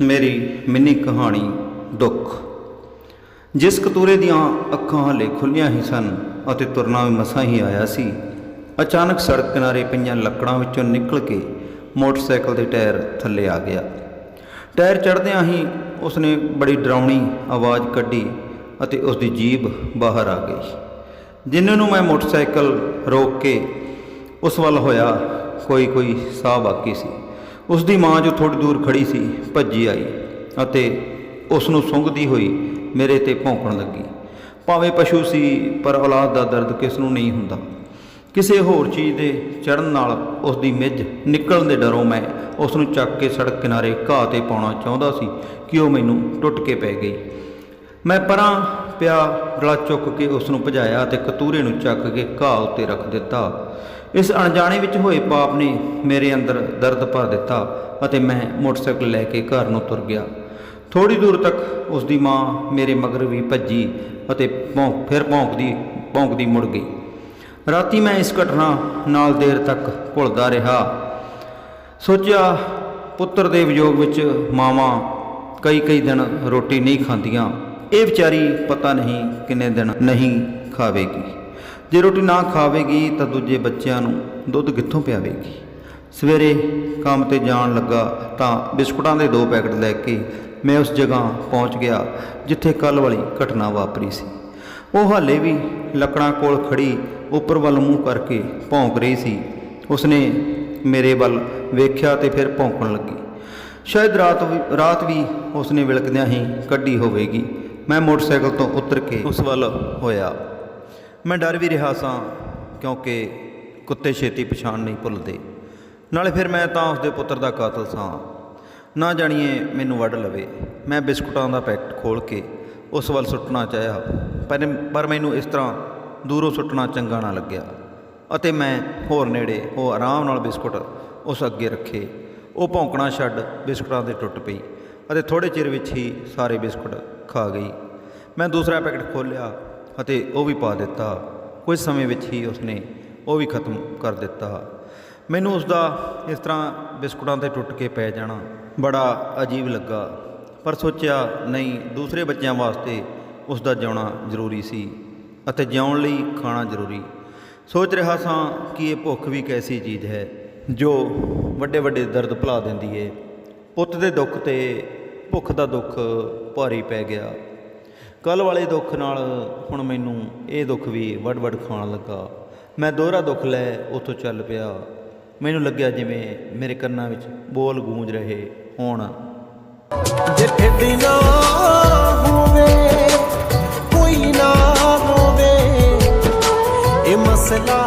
ਮੇਰੀ ਮਿੰਨੀ ਕਹਾਣੀ ਦੁੱਖ। ਜਿਸ ਕਤੂਰੇ ਦੀਆਂ ਅੱਖਾਂ ਹਲੇ ਖੁੱਲੀਆਂ ਹੀ ਸਨ ਅਤੇ ਤੁਰਨਾ ਵੀ ਮਸਾਂ ਹੀ ਆਇਆ ਸੀ, ਅਚਾਨਕ ਸੜਕ ਕਿਨਾਰੇ ਪਈਆਂ ਲੱਕੜਾਂ ਵਿੱਚੋਂ ਨਿਕਲ ਕੇ ਮੋਟਰਸਾਈਕਲ ਦੇ ਟਾਇਰ ਥੱਲੇ ਆ ਗਿਆ। ਟਾਇਰ ਚੜਦਿਆਂ ਹੀ ਉਸਨੇ ਬੜੀ ਡਰਾਉਣੀ ਆਵਾਜ਼ ਕੱਢੀ ਅਤੇ ਉਸ ਦੀ ਜੀਭ ਬਾਹਰ ਆ ਗਈ। ਜਿੰਨੇ ਨੂੰ ਮੈਂ ਮੋਟਰਸਾਈਕਲ ਰੋਕ ਕੇ ਉਸ ਵੱਲ ਹੋਇਆ ਕੋਈ ਕੋਈ ਸਾਹ ਬਾਕੀ ਸੀ। ਉਸ ਦੀ ਮਾਂ ਜੋ ਥੋੜੀ ਦੂਰ ਖੜੀ ਸੀ, ਭੱਜੀ ਆਈ ਅਤੇ ਉਸ ਨੂੰ ਸੁੰਘਦੀ ਹੋਈ ਮੇਰੇ ਤੇ ਭੌਂਕਣ ਲੱਗੀ। ਭਾਵੇਂ ਪਸ਼ੂ ਸੀ, ਪਰ ਔਲਾਦ ਦਾ ਦਰਦ ਕਿਸ ਨੂੰ ਨਹੀਂ ਹੁੰਦਾ। ਕਿਸੇ ਹੋਰ ਚੀਜ਼ ਦੇ ਚੜਨ ਨਾਲ ਉਸ ਦੀ ਮਿੱਝ ਨਿਕਲਣ ਦੇ ਡਰੋਂ ਮੈਂ ਉਸ ਨੂੰ ਚੱਕ ਕੇ ਸੜਕ ਕਿਨਾਰੇ ਘਾਹ ਤੇ ਪਾਉਣਾ ਚਾਹੁੰਦਾ ਸੀ ਕਿ ਉਹ ਮੈਨੂੰ ਟੁੱਟ ਕੇ ਪੈ ਗਈ। ਮੈਂ ਪਰਾਂ ਪਿਆ ਗਲਾ ਚੁੱਕ ਕੇ ਉਸ ਨੂੰ ਭਜਾਇਆ ਤੇ ਕਤੂਰੇ ਨੂੰ ਚੱਕ ਕੇ ਘਾਹ ਉੱਤੇ ਰੱਖ ਦਿੱਤਾ। ਇਸ ਅਣਜਾਣੇ ਵਿੱਚ ਹੋਏ ਪਾਪ ਨੇ ਮੇਰੇ ਅੰਦਰ ਦਰਦ ਭਰ ਦਿੱਤਾ ਅਤੇ ਮੈਂ ਮੋਟਰਸਾਈਕਲ ਲੈ ਕੇ ਘਰ ਨੂੰ ਤੁਰ ਗਿਆ। ਥੋੜੀ ਦੂਰ ਤੱਕ ਉਸ ਦੀ ਮਾਂ ਮੇਰੇ ਮਗਰ ਵੀ ਭੱਜੀ ਅਤੇ ਭੌਂਕ, ਫਿਰ ਭੌਂਕਦੀ ਭੌਂਕਦੀ ਮੁੜ ਗਈ। ਰਾਤੀ ਮੈਂ ਇਸ ਘਟਨਾ ਨਾਲ ਦੇਰ ਤੱਕ ਭੁੱਲਦਾ ਰਿਹਾ। ਸੋਚਿਆ, ਪੁੱਤਰ ਦੇ ਵਿਯੋਗ ਵਿੱਚ ਮਾਵਾਂ ਕਈ ਕਈ ਦਿਨ ਰੋਟੀ ਨਹੀਂ ਖਾਂਦੀਆਂ। ਇਹ ਵਿਚਾਰੀ ਪਤਾ ਨਹੀਂ ਕਿੰਨੇ ਦਿਨ ਨਹੀਂ ਖਾਵੇਗੀ। ਜੇ ਰੋਟੀ ਨਾ ਖਾਵੇਗੀ ਤਾਂ ਦੂਜੇ ਬੱਚਿਆਂ ਨੂੰ ਦੁੱਧ ਕਿੱਥੋਂ ਪਿਆਵੇਗੀ? ਸਵੇਰੇ ਕੰਮ ਤੇ ਜਾਣ ਲੱਗਾ ਤਾਂ ਬਿਸਕੁਟਾਂ ਦੇ ਦੋ ਪੈਕਟ ਲੈ ਕੇ ਮੈਂ ਉਸ ਜਗ੍ਹਾ ਪਹੁੰਚ ਗਿਆ ਜਿੱਥੇ ਕੱਲ ਵਾਲੀ ਘਟਨਾ ਵਾਪਰੀ ਸੀ। ਉਹ ਹਾਲੇ ਵੀ ਲੱਕੜਾਂ ਕੋਲ ਖੜੀ ਉੱਪਰ ਵੱਲ ਮੂੰਹ ਕਰਕੇ ਭੌਂਕ ਰਹੀ ਸੀ। ਉਸਨੇ ਮੇਰੇ ਵੱਲ ਵੇਖਿਆ ਤੇ ਫਿਰ ਭੌਂਕਣ ਲੱਗੀ। ਸ਼ਾਇਦ ਰਾਤ ਵੀ ਰਾਤ ਵੀ ਉਸਨੇ ਵਿਲਕਦਿਆਂ ਹੀ ਕੱਢੀ ਹੋਵੇਗੀ। ਮੈਂ ਮੋਟਰਸਾਈਕਲ ਤੋਂ ਉਤਰ ਕੇ ਉਸ ਵੱਲ ਹੋਇਆ। ਮੈਂ ਡਰ ਵੀ ਰਿਹਾ ਸਾਂ, ਕਿਉਂਕਿ ਕੁੱਤੇ ਛੇਤੀ ਪਛਾਣ ਨਹੀਂ ਭੁੱਲਦੇ। ਨਾਲੇ ਫਿਰ ਮੈਂ ਤਾਂ ਉਸਦੇ ਪੁੱਤਰ ਦਾ ਕਾਤਲ ਸਾਂ। ਨਾ ਜਾਣੀਏ ਮੈਨੂੰ ਵੱਢ ਲਵੇ। ਮੈਂ ਬਿਸਕੁਟਾਂ ਦਾ ਪੈਕਟ ਖੋਲ ਕੇ ਉਸ ਵੱਲ ਸੁੱਟਣਾ ਚਾਹਿਆ। ਪਰ ਪਰ ਮੈਨੂੰ ਇਸ ਤਰ੍ਹਾਂ ਦੂਰੋਂ ਸੁੱਟਣਾ ਚੰਗਾ ਨਾ ਲੱਗਿਆ। ਅਤੇ ਮੈਂ ਹੋਰ ਨੇੜੇ ਉਹ ਆਰਾਮ ਨਾਲ ਬਿਸਕੁਟ ਉਸ ਅੱਗੇ ਰੱਖੇ। ਉਹ ਭੌਂਕਣਾ ਛੱਡ ਬਿਸਕੁਟਾਂ ਤੇ ਟੁੱਟ ਪਈ। ਅਤੇ ਥੋੜੇ ਚਿਰ ਵਿੱਚ ਹੀ ਸਾਰੇ ਬਿਸਕੁਟ ਖਾ ਗਈ। ਮੈਂ ਦੂਸਰਾ ਪੈਕਟ ਖੋਲ੍ਹਿਆ ਅਤੇ ਉਹ ਵੀ ਪਾ ਦਿੱਤਾ। ਕੁਝ ਸਮੇਂ ਵਿੱਚ ਹੀ ਉਸਨੇ ਉਹ ਵੀ ਖਤਮ ਕਰ ਦਿੱਤਾ। ਮੈਨੂੰ ਉਸ ਦਾ ਇਸ ਤਰ੍ਹਾਂ ਬਿਸਕੁਟਾਂ ਤੇ ਟੁੱਟ ਕੇ ਪੈ ਜਾਣਾ ਬੜਾ ਅਜੀਬ ਲੱਗਾ, ਪਰ ਸੋਚਿਆ, ਨਹੀਂ, ਦੂਸਰੇ ਬੱਚਿਆਂ ਵਾਸਤੇ ਉਸ ਦਾ ਜਿਉਣਾ ਜ਼ਰੂਰੀ ਸੀ ਅਤੇ ਜਿਉਣ ਲਈ ਖਾਣਾ ਜ਼ਰੂਰੀ। ਸੋਚ ਰਿਹਾ ਸਾਂ ਕਿ ਇਹ ਭੁੱਖ ਵੀ ਕੈਸੀ ਚੀਜ਼ ਹੈ, ਜੋ ਵੱਡੇ ਵੱਡੇ ਦਰਦ ਭੁਲਾ ਦਿੰਦੀ ਏ। ਪੁੱਤ ਦੇ ਦੁੱਖ ਤੇ ਭੁੱਖ ਦਾ ਦੁੱਖ ਭਾਰੀ ਪੈ ਗਿਆ। ਕੱਲ ਵਾਲੇ ਦੁੱਖ ਨਾਲ ਹੁਣ ਮੈਨੂੰ ਇਹ ਦੁੱਖ ਵੀ ਵੱਡ-ਵੱਡ ਖਾਣ ਲੱਗਾ। ਮੈਂ ਦੋਹਰਾ ਦੁੱਖ ਲੈ ਉੱਥੋਂ ਚੱਲ ਪਿਆ। ਮੈਨੂੰ ਲੱਗਿਆ ਜਿਵੇਂ ਮੇਰੇ ਕੰਨਾਂ ਵਿੱਚ ਬੋਲ ਗੂੰਜ ਰਹੇ ਹੋਣ। ਜਿੱਥੇ ਦਿਨਾ ਹੋਵੇ, ਕੋਈ ਨਾ ਹੋਵੇ, ਇਹ ਮਸਲਾ